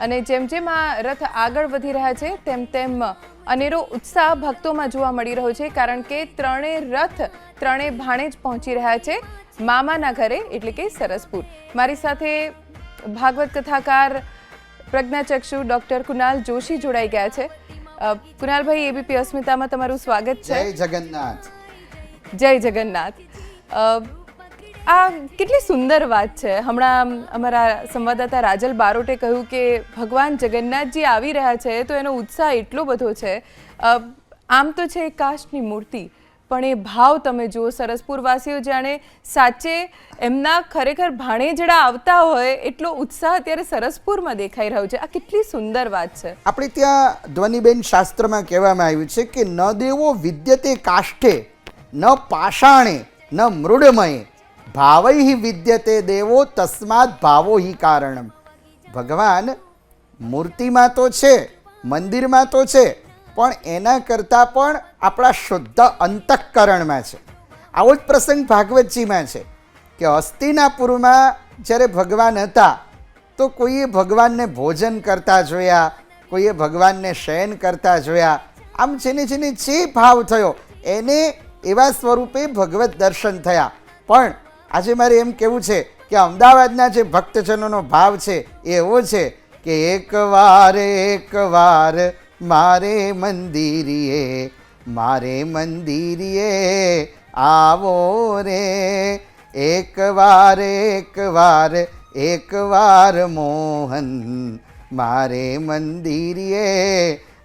અને જેમ જેમ આ રથ આગળ વધી રહ્યા છે તેમ તેમ અનેરો ઉત્સાહ ભક્તોમાં જોવા મળી રહ્યો છે કારણ કે ત્રણેય રથ ત્રણેય ભાણે જ પહોંચી રહ્યા છે મામાના ઘરે એટલે કે સરસપુર. મારી સાથે ભાગવત કથાકાર પ્રજ્ઞાચક્ષુ ડૉક્ટર કુનાલ જોશી જોડાઈ ગયા છે. કુનાલભાઈ એબીપી અસ્મિતામાં તમારું સ્વાગત છે. જય જગન્નાથ. જય જગન્નાથ. આ કેટલી સુંદર વાત છે. હમણાં અમારા સંવાદદાતા રાજલ બારોટે કહ્યું કે ભગવાન જગન્નાથજી આવી રહ્યા છે તો એનો ઉત્સાહ એટલો બધો છે. આમ તો છે કાસ્ટની મૂર્તિ, પણ એ ભાવ તમે જુઓ સરસપુરવાસીઓ જાણે સાચે એમના ખરેખર ભાણેજડા આવતા હોય એટલો ઉત્સાહ અત્યારે સરસપુરમાં દેખાઈ રહ્યો છે. આ કેટલી સુંદર વાત છે. આપણે ત્યાં ધ્વનિબેન શાસ્ત્રમાં કહેવામાં આવ્યું છે કે ન દેવો વિદ્યતે કાષ્ઠે, ન પાષાણે, ન મૃડમયે ભાવૈ વિદ્યતે દેવો તસ્માત ભાવો હિ કારણમ. ભગવાન મૂર્તિમાં તો છે, મંદિરમાં તો છે, પણ એના કરતાં પણ આપણા શુદ્ધ અંતઃકરણમાં છે. આવો જ પ્રસંગ ભાગવતજીમાં છે કે હસ્તિનાપુરમાં જ્યારે ભગવાન હતા, તો કોઈએ ભગવાનને ભોજન કરતા જોયા, કોઈએ ભગવાનને શયન કરતા જોયા. આમ જેને જેને જે ભાવ થયો, એને એવા સ્વરૂપે ભગવત દર્શન થયા. પણ આજે મારે એમ કહેવું છે કે અમદાવાદના જે ભક્તજનોનો ભાવ છે એ એવો છે કે એકવાર એકવાર મારે મંદિરીએ મારે મંદિરીએ આવો રે. એકવાર એકવાર એકવાર મોહન મારે મંદિરીએ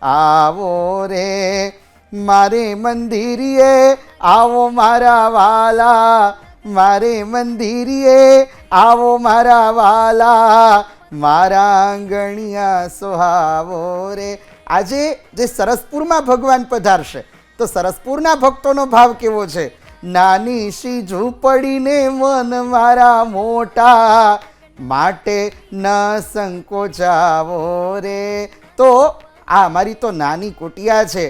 આવો રે. મારે મંદિરીએ આવો મારા વાલા મારે મંદિરીએ, આવો મારા વાલા. મારા આંગણિયા સુહાવો રે. આજે જે સરસપુરમાં ભગવાન પધારશે, તો સરસપુરના ભક્તોનો ભાવ કેવો છે? નાની શી ઝૂંપડીને મન મારા મોટા. માટે ન સંકોચાવો રે. તો આ અમારી તો નાની કુટિયા છે.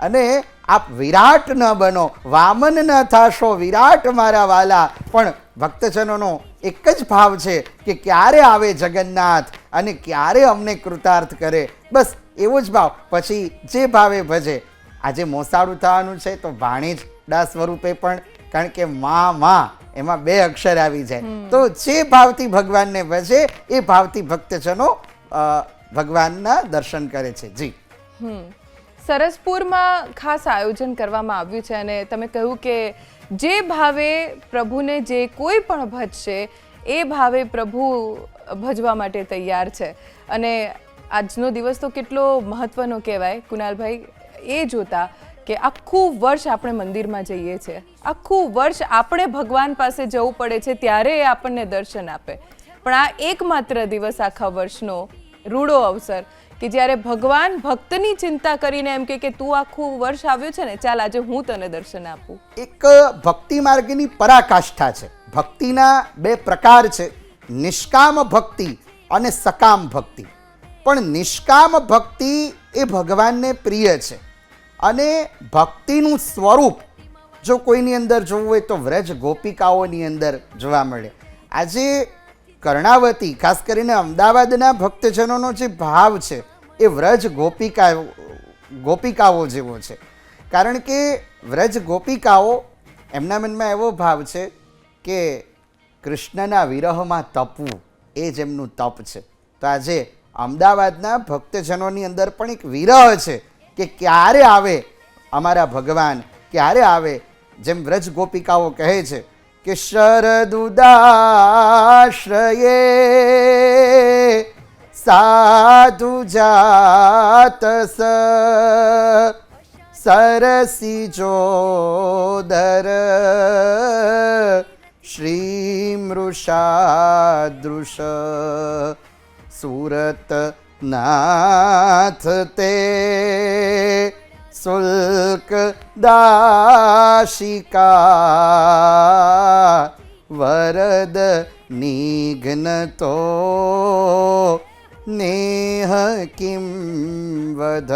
અને આપ વિરાટ ન બનો વામન ન થાશો વિરાટ મારા વાલા. પણ ભક્તજનોનો એક જ ભાવ છે કે ક્યારે આવે જગન્નાથ અને ક્યારે અમને કૃતાર્થ કરે. બસ એવો જ ભાવ. પછી જે ભાવે ભજે. આજે મોસાળું થવાનું છે તો ભાણેજડા સ્વરૂપે પણ કારણ કે મા મા એમાં બે અક્ષર આવી જાય. તો જે ભાવથી ભગવાનને ભજે એ ભાવથી ભક્તજનો ભગવાનના દર્શન કરે છે. જી. હમ. સરસપુરમાં ખાસ આયોજન કરવામાં આવ્યું છે અને તમે કહ્યું કે જે ભાવે પ્રભુને જે કોઈ પણ ભજશે, એ ભાવે પ્રભુ ભજવા માટે તૈયાર છે. અને આજનો દિવસ તો કેટલો મહત્વનો કહેવાય. કુનાલભાઈ એ જોતા કે આખું વર્ષ આપણે મંદિરમાં જઈએ છીએ. આખું વર્ષ આપણે ભગવાન પાસે જવું પડે છે ત્યારે એ આપણને દર્શન આપે. પણ આ એકમાત્ર દિવસ આખા વર્ષનો રૂડો અવસર. કે જ્યારે ભગવાન ભક્તની ચિંતા કરીને એમ કે તું આખું વર્ષ આવ્યો છે ને, ચાલ આજે હું તને દર્શન આપું. એક ભક્તિ માર્ગની પરાકાષ્ઠા છે. ભક્તિના બે પ્રકાર છે. નિષ્કામ ભક્તિ અને સકામ ભક્તિ. પણ નિષ્કામ ભક્તિ એ ભગવાનને પ્રિય છે. અને ભક્તિનું સ્વરૂપ જો કોઈની અંદર જોવું હોય તો વ્રજ ગોપિકાઓની અંદર જોવા મળે. આજે કર્ણાવતી, ખાસ કરીને અમદાવાદના ભક્તજનોનો જે ભાવ છે એ વ્રજ ગોપિકા ગોપિકાઓ જેવો છે. કારણ કે વ્રજ ગોપિકાઓ એમના મનમાં એવો ભાવ છે કે કૃષ્ણના વિરહમાં તપવું એ જ એમનું તપ છે. તો આજે અમદાવાદના ભક્તજનોની અંદર પણ એક વિરહ છે કે ક્યારે આવે અમારા ભગવાન, ક્યારે આવે? જેમ વ્રજ ગોપિકાઓ કહે છે કે શરદુદાશ્રયે સાધુ જાત સરસી જોદર શ્રી મૃષાદૃશ સુરત નાથ તે શુલ્ક દાશિકા વરદ નિઘ્ન તો નેહ કિમ વધ?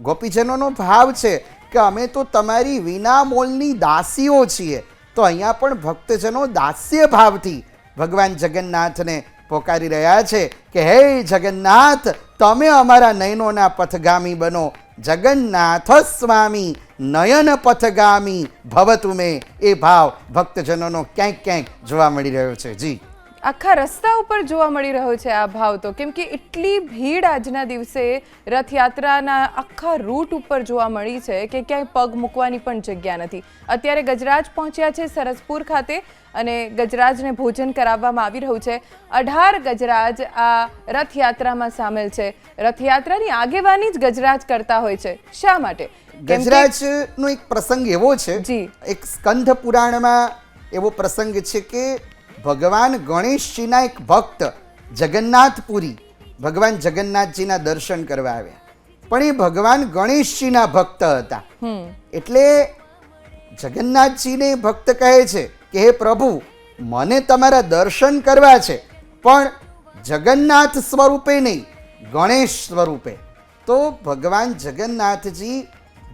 ગોપીજનોનો ભાવ છે કે અમે તો તમારી વિના મોલની દાસીઓ છીએ. તો અહીંયા પણ ભક્તજનો દાસ્ય ભાવથી ભગવાન જગન્નાથને પોકારી રહ્યા છે કે, હે જગન્નાથ, તમે અમારા નયનોના પથગામી બનો. જગન્નાથ સ્વામી, નયન પથગામી ભવતુ મેં એ ભાવ ભક્તજનોનો ક્યાંક ક્યાંક જોવા મળી રહ્યો છે. જી. આખા રસ્તા ઉપર જોવા મળી રહ્યો છે આ ભાવ તો. કેમ કે એટલી ભીડ આજના દિવસે રથયાત્રાના આખા રૂટ ઉપર જોવા મળી છે કે ક્યાંય પગ મૂકવાની પણ જગ્યા નથી. અત્યારે ગજરાજ પહોંચ્યા છે સરસપુર ખાતે અને ગજરાજને ભોજન કરાવવામાં આવી રહ્યું છે. અઢાર ગજરાજ આ રથયાત્રામાં સામેલ છે. રથયાત્રાની આગેવાની જ ગજરાજ કરતા હોય છે. શા માટે? ગજરાજનો એક પ્રસંગ એવો છે. જી. એક સ્કંધ પુરાણમાં એવો પ્રસંગ છે કે ભગવાન ગણેશજીના એક ભક્ત જગન્નાથપુરી ભગવાન જગન્નાથજીના દર્શન કરવા આવ્યા. પણ એ ભગવાન ગણેશજીના ભક્ત હતા. એટલે જગન્નાથજીને ભક્ત કહે છે કે હે પ્રભુ મને તમારા દર્શન કરવા છે પણ જગન્નાથ સ્વરૂપે નહીં ગણેશ સ્વરૂપે. તો ભગવાન જગન્નાથજી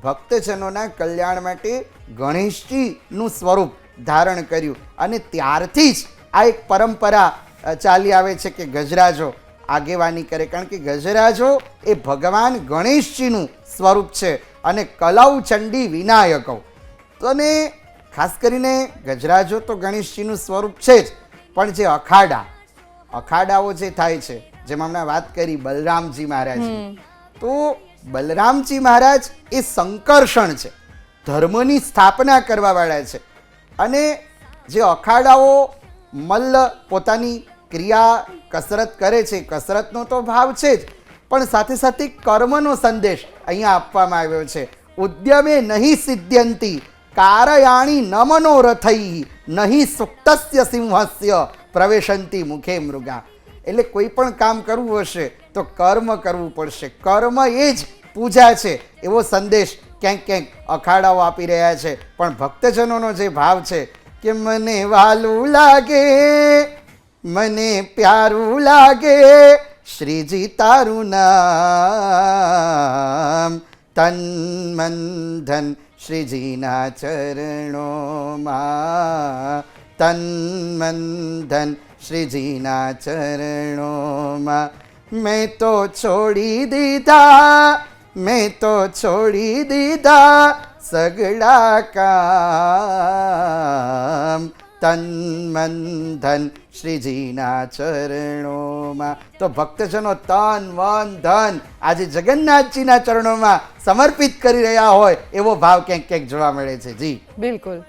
ભક્તજનોના કલ્યાણ માટે ગણેશજીનું સ્વરૂપ ધારણ કર્યું. અને ત્યારથી જ આ એક પરંપરા ચાલી આવે છે કે ગજરાજો આગેવાની કરે. કારણ કે ગજરાજો એ ભગવાન ગણેશજીનું સ્વરૂપ છે અને કલૌ ચંડી વિનાયકો તો અને ખાસ કરીને ગજરાજો તો ગણેશજીનું સ્વરૂપ છે જ. પણ જે અખાડા અખાડાઓ જે થાય છે જેમાં હમણાં વાત કરી બલરામજી મહારાજ તો બલરામજી મહારાજ એ સંકર્ષણ છે. ધર્મની સ્થાપના કરવાવાળા છે. અને જે અખાડાઓ મલ્લ પોતાની ક્રિયા કસરત કરે છે, કસરતનો તો ભાવ છે જ, પણ સાથે સાથે કર્મનો સંદેશ અહીંયા આપવામાં આવ્યો છે. ઉદ્યમે નહીં સિદ્ધ્યંતી, કારયાણી ન મનોરથઈ નહીં સુક્તસ્ય સિંહસ્ય, પ્રવેશંતી મુખે મૃગા. એટલે કોઈ પણ કામ કરવું હશે તો કર્મ કરવું પડશે. કર્મ એ જ પૂજા છે. એવો સંદેશ ક્યાંક ક્યાંક અખાડાઓ આપી રહ્યા છે. પણ ભક્તજનોનો જે ભાવ છે કે મને વાલું લાગે, મને પ્યારું લાગે, શ્રીજી તારું નામ, તન મન ધન શ્રીજીના ચરણોમાં, તન મન ધન શ્રીજીના ચરણોમાં, મેં તો છોડી દીધા મેં તો છોડી દીધા સગડા કામ. તન મન ધન શ્રીજીના ચરણોમાં. તો ભક્તજનો તન મન ધન આજે જગન્નાથજીના ચરણોમાં સમર્પિત કરી રહ્યા હોય એવો ભાવ ક્યાંક ક્યાંક જોવા મળે છે. જી. બિલકુલ.